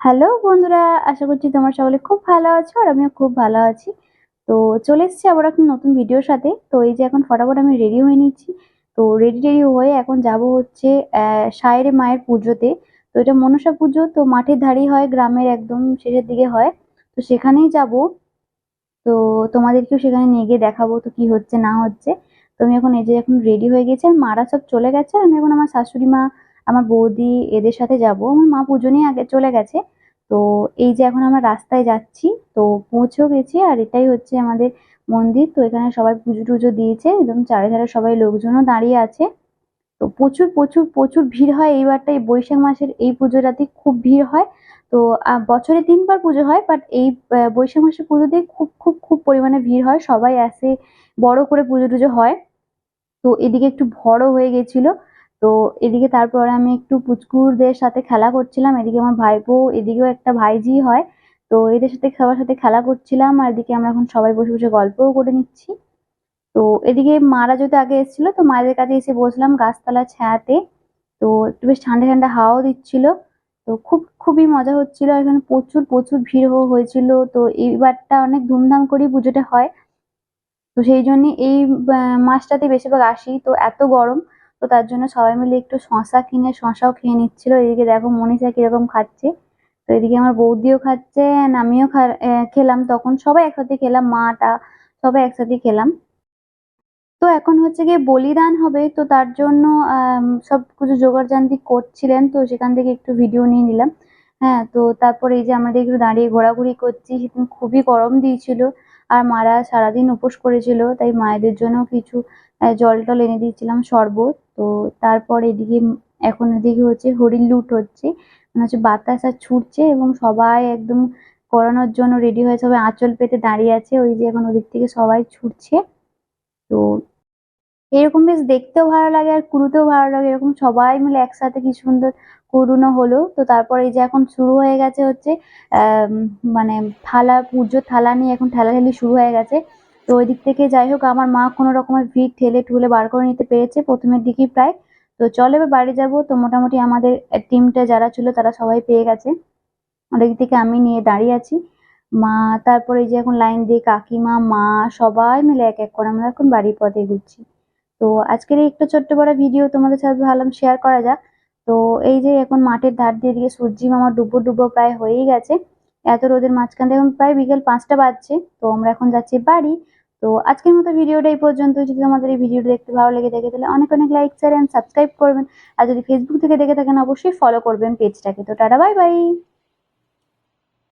Hello বন্ধুরা, আশা করছি তোমার সকলে খুব ভালো আছো আর আমিও খুব ভালো আছি। তো চলে এসেছি আবার একটা নতুন ভিডিওর সাথে। তো এই যে এখন ফটাফট আমি রেডি হয়ে নিচ্ছি। তো রেডি রেডি হয়ে এখন যাব হচ্ছে সায়ের মায়ের পুজোতে। তো এটা মনসা পুজো, তো মাঠের ধারেই হয়, গ্রামের একদম শেষের দিকে হয়। তো সেখানেই যাব। তো তোমাদেরকেও সেখানে নিয়ে গিয়ে দেখাবো তো কি হচ্ছে, না হচ্ছে। তো আমি এখন এই যে এখন রেডি হয়ে গেছি আর মারা সব চলে গেছে আমি এখন আমার শাশুড়ি মা আমার বৌদি এদের সাথে যাব। আমার মা পুজো নিয়ে আগে চলে গেছে। তো এই যে এখন আমরা রাস্তায় যাচ্ছি, তো পৌঁছেও গেছি আর এটাই হচ্ছে আমাদের মন্দির। তো এখানে সবাই পুজো টুজো দিয়েছে, একদম চারিধারে সবাই লোকজনও দাঁড়িয়ে আছে। তো প্রচুর প্রচুর প্রচুর ভিড় হয় এইবারটা এই বৈশাখ মাসের এই পুজোটাতে খুব ভিড় হয়। তো বছরে তিনবার পুজো হয় বাট এই বৈশাখ মাসের পুজোতে খুব খুব খুব পরিমাণে ভিড় হয়। সবাই আসে, বড় করে পুজো টুজো হয়। তো এদিকে একটু ভরও হয়ে গেছিল। তো এদিকে তারপরে আমি একটু পুচকুরদের সাথে খেলা করছিলাম। এদিকে আমার ভাইপো, এদিকেও একটা ভাইজি হয়। তো এদের সাথে, সবার সাথে খেলা করছিলাম আর এদিকে আমরা এখন সবাই বসে বসে গল্পও করে নিচ্ছি। তো এদিকে মারা যদি আগে এসেছিল, তো মায়েদের কাছে এসে বসলাম গাছতলা ছায়াতে। তো একটু বেশ ঠান্ডা ঠান্ডা হাওয়াও দিচ্ছিল। তো খুব, খুবই মজা হচ্ছিল। এখানে প্রচুর প্রচুর ভিড় হয়েছিল। তো এইবারটা অনেক ধুমধাম করেই পুজোটা হয়। তো সেই জন্য এই মাসটাতে বেশিরভাগ আসি। তো এত গরম তো তার জন্য সবাই মিলে একটু শশা কিনে শশাও খেয়ে নিচ্ছিল। এদিকে দেখো মনীষা কীরকম খাচ্ছে। তো এদিকে আমার বৌদিও খাচ্ছে আমিও খেলাম। তখন সবাই একসাথে খেলাম মাটা সবাই একসাথে খেলাম। তো এখন হচ্ছে গিয়ে বলিদান হবে। তো তার জন্য সব কিছু জোগাড়জান্তি করছিলেন। তো সেখান থেকে একটু ভিডিও নিয়ে নিলাম। হ্যাঁ তো তারপরে এই যে আমাদের একটু দাঁড়িয়ে ঘোরাঘুরি করছি। সেদিন খুবই গরম দিয়েছিল। আর মারা সারাদিন উপোস করেছিল। তাই মায়েদের জন্য কিছু জল টল এনে দিয়েছিলাম শরবত। তো তারপর এদিকে এখন এদিকে হচ্ছে হরিণ লুট হচ্ছে। মানে হচ্ছে বাতাস আর ছুটছে এবং সবাই একদম করানোর জন্য রেডি হয়ে সবাই আঁচল পেতে দাঁড়িয়ে আছে। ওই যে এখন ওদিক থেকে সবাই ছুটছে। তো এরকম বেশ দেখতেও ভালো লাগে আর কুড়ুতেও ভালো লাগে। এরকম সবাই মিলে একসাথে কি সুন্দর কুড়ুনো হলো। তো তারপরে এই যে এখন শুরু হয়ে গেছে হচ্ছে মানে থালা, পুজোর থালা নিয়ে এখন ঠেলাঠেলি শুরু হয়ে গেছে। তো ওই দিক থেকে যাই হোক, আমার মা কোনো রকমের ভিড় ঠেলে ঠুলে বার করে নিতে পেরেছে প্রথমের দিকেই প্রায়। তো চলে এবার বাড়ি যাব। তো মোটামুটি আমাদের টিমটা যারা ছিল তারা সবাই পেয়ে গেছে। ওদিক থেকে আমি নিয়ে দাঁড়িয়ে আছি। মা, তারপরে যে এখন লাইন দিয়ে কাকিমা, মা, সবাই মিলে এক এক করে আমরা এখন বাড়ির পথে ঘুরছি। তো আজকের এই একটু ছোট্ট বড় ভিডিও তোমাদের সাথে ভাবলাম শেয়ার করা যাক। তো এই যে এখন মাঠের ধার দিয়ে দিকে সূর্যি, মামা ডুবো ডুবো প্রায় হয়েই গেছে। এত রোদের মাঝখান থেকে এখন প্রায় বিকেল পাঁচটা বাজছে, তো আমরা এখন যাচ্ছি বাড়ি। তো আজকের মতো ভিডিওটা এই পর্যন্ত যদি তোমাদের এই ভিডিওটা দেখতে ভালো লেগে থাকে, তাহলে অনেক অনেক লাইক শেয়ার অ্যান্ড সাবস্ক্রাইব করবেন। আর যদি ফেসবুক থেকে দেখে থাকেন, অবশ্যই ফলো করবেন পেজটাকে তো টাটা বাই বাই